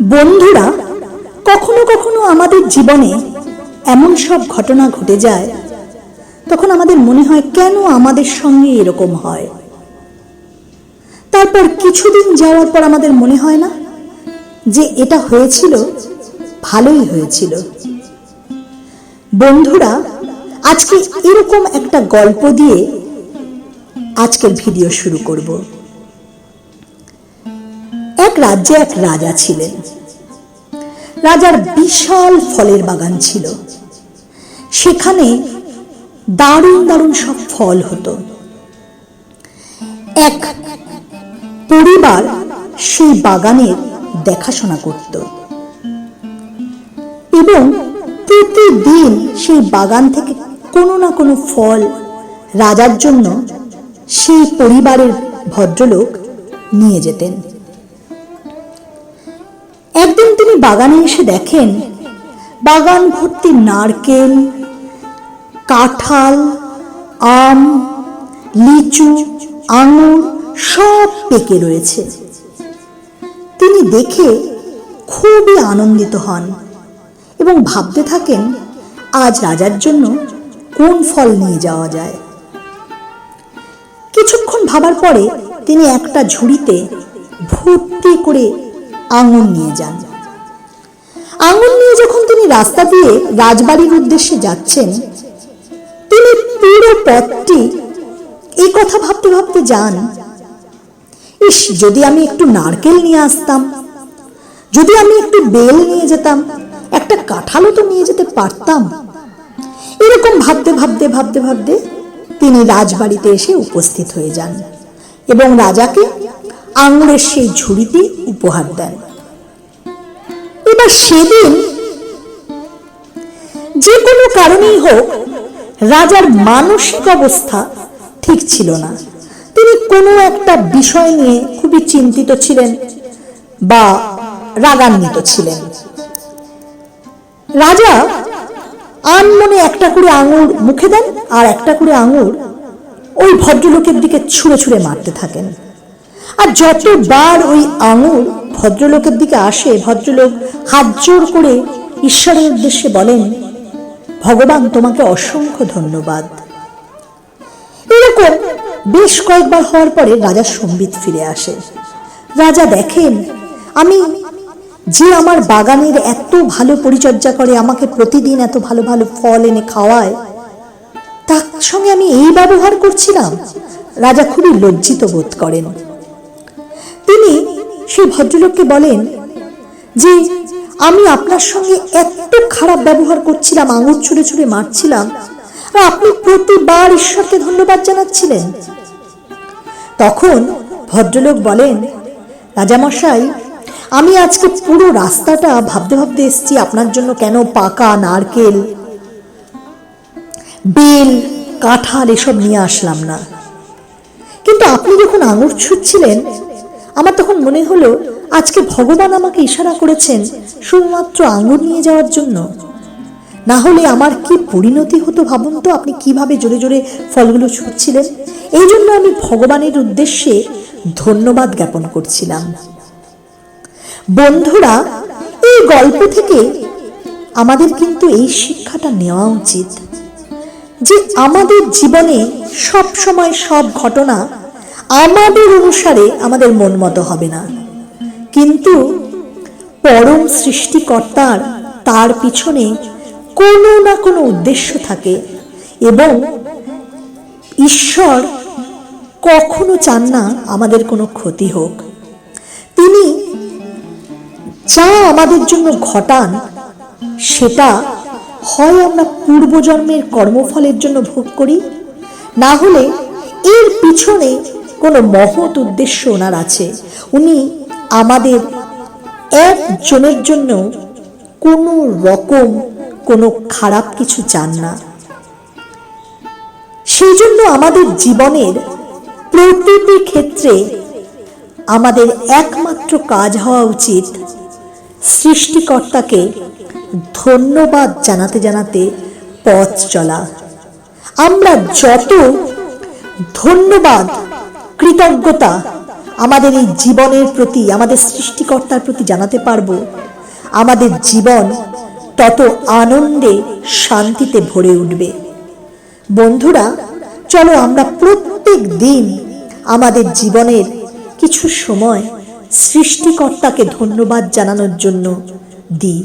বন্ধুরা, কখনো কখনো আমাদের জীবনে এমন সব ঘটনা ঘটে যায়, তখন আমাদের মনে হয় কেন আমাদের সঙ্গে এরকম হয়? তারপর কিছুদিন যাওয়ার পর আমাদের মনে হয় না যে এটা হয়েছিল, ভালোই হয়েছিল। বন্ধুরা, আজকে এরকম একটা গল্প দিয়ে আজকের ভিডিও শুরু করব। এক রাজ্যে এক রাজা ছিলেন। রাজার বিশাল ফলের বাগান ছিল। সেখানে দারুণ দারুণ সব ফল হতো। এক পরিবার সেই বাগানের দেখাশোনা করত। এবং প্রতিদিন সেই বাগান থেকে কোনো না কোনো ফল রাজার জন্য সেই পরিবারের ভদ্রলোক নিয়ে যেতেন। তিনি বাগানে এসে দেখেন বাগান ভর্তি নারকেল, কাঁঠাল, আম, লিচু, আঙুর সব পেকে রয়েছে। তিনি দেখে খুবই আনন্দিত হন এবং ভাবতে থাকেন, আজ রাজার জন্য কোন ফল নিয়ে যাওয়া যায়। কিছুক্ষণ ভাবার পরে তিনি একটা ঝুড়িতে ভর্তি করে আঙুর নিয়ে যান। রাস্তা দিয়ে রাজবাড়ির উদ্দেশ্যে যাচ্ছেন। তিনি পুরো পথটি এই কথা ভাবতে ভাবতে যান। ইস, যদি আমি একটু নারকেল নিয়ে আসতাম, যদি আমি একটু বেল নিয়ে যেতাম, একটা কাঁঠালও তো নিয়ে যেতে পারতাম। এরকম ভাবতে ভাবতে ভাবতে ভাবতে তিনি রাজবাড়িতে এসে উপস্থিত হয়ে যান এবং রাজাকে আঙুরের সেই ঝুড়িটি উপহার দেন। এবার সেদিন যে কোনো কারণেই হোক, রাজার মানসিক অবস্থা ঠিক ছিল না। তিনি কোনো একটা বিষয় নিয়ে খুবই চিন্তিত ছিলেন বা রাগান্বিত ছিলেন। রাজা আনমনে একটা করে আঙুর মুখে দেন আর একটা করে আঙুর ওই ভদ্রলোকের দিকে ছুঁড়ে ছুঁড়ে মারতে থাকেন। আর যতবার ওই আঙুর ভদ্রলোকের দিকে আসে, ভদ্রলোক হাত জোর করে ঈশ্বরের উদ্দেশ্যে বলেন ভগবান তোমাকে অসংখ্য ধন্যবাদ। এরকম বেশ কয়েকবার হওয়ার পরে রাজা সম্বিত ফিরে আসে। রাজা দেখেন, আমি যে আমার বাগানের এত ভালো পরিচর্যা করে, আমাকে প্রতিদিন এত ভালো ভালো ফল এনে খাওয়ায়, তার সঙ্গে আমি এই ব্যবহার করছিলাম? রাজা খুবই লজ্জিত বোধ করেন। তিনি সেই ভদ্রলোককে বলেন যে আমি আপনার সঙ্গে এত খারাপ ব্যবহার করছিলাম, আঙুর ছুঁড়ে ছুঁড়ে মারছিলাম, আর আপনি প্রতিবার ঈশ্বরকে ধন্যবাদ জানাচ্ছিলেন। তখন ভদ্রলোক বলেন, রাজামশাই, আমি আজকে পুরো রাস্তাটা ভাবতে ভাবতে এসছি, আপনার জন্য কেন পাকা নারকেল, বেল, কাঁঠাল এসব নিয়ে আসলাম না। কিন্তু আপনি যখন আঙুর ছুটছিলেন আমার তখন মনে হলো, আজকে ভগবান আমাকে ইশারা করেছেন শুধুমাত্র আঙুর নিয়ে যাওয়ার জন্য। না হলে আমার কি পরিণতি হতো ভাবুন তো, আপনি কীভাবে জোরে জোরে ফলগুলো ছুটছিলেন? এই জন্য আমি ভগবানের উদ্দেশ্যে ধন্যবাদ জ্ঞাপন করছিলাম। বন্ধুরা, এই গল্প থেকে আমাদের কিন্তু এই শিক্ষাটা নেওয়া উচিত। যে আমাদের জীবনে সব সময় সব ঘটনা আমাদের অনুসারে আমাদের মন মতো হবে না। কিন্তু পরম সৃষ্টিকর্তার তার পিছনে কোনো না কোনো উদ্দেশ্য থাকে এবং ঈশ্বর কখনো চান না আমাদের কোনো ক্ষতি হোক। তিনি যা আমাদের জন্য ঘটান, সেটা হয় আমরা পূর্বজন্মের কর্মফলের জন্য ভোগ করি, না হলে এর পিছনে কোনো মহৎ উদ্দেশ্য ওনার আছে। উনি আমাদের একজনের জন্য কোনো রকম কোনো খারাপ কিছু চান না। সেই জন্য আমাদের জীবনের প্রতিটি ক্ষেত্রে আমাদের একমাত্র কাজ হওয়া উচিত সৃষ্টিকর্তাকে ধন্যবাদ জানাতে জানাতে পথ চলা। আমরা যত ধন্যবাদ কৃতজ্ঞতা আমাদের এই জীবনের প্রতি, আমাদের সৃষ্টিকর্তার প্রতি জানাতে পারব। আমাদের জীবন তত আনন্দে শান্তিতে ভরে উঠবে। বন্ধুরা, চলো আমরা প্রত্যেক দিন আমাদের জীবনের কিছু সময় সৃষ্টিকর্তাকে ধন্যবাদ জানানোর জন্য দিই।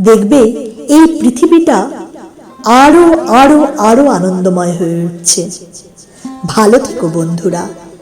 দেখবে, এই পৃথিবীটা আরও আরও আরও আনন্দময় হয়ে উঠছে। ভালো থেকো বন্ধুরা।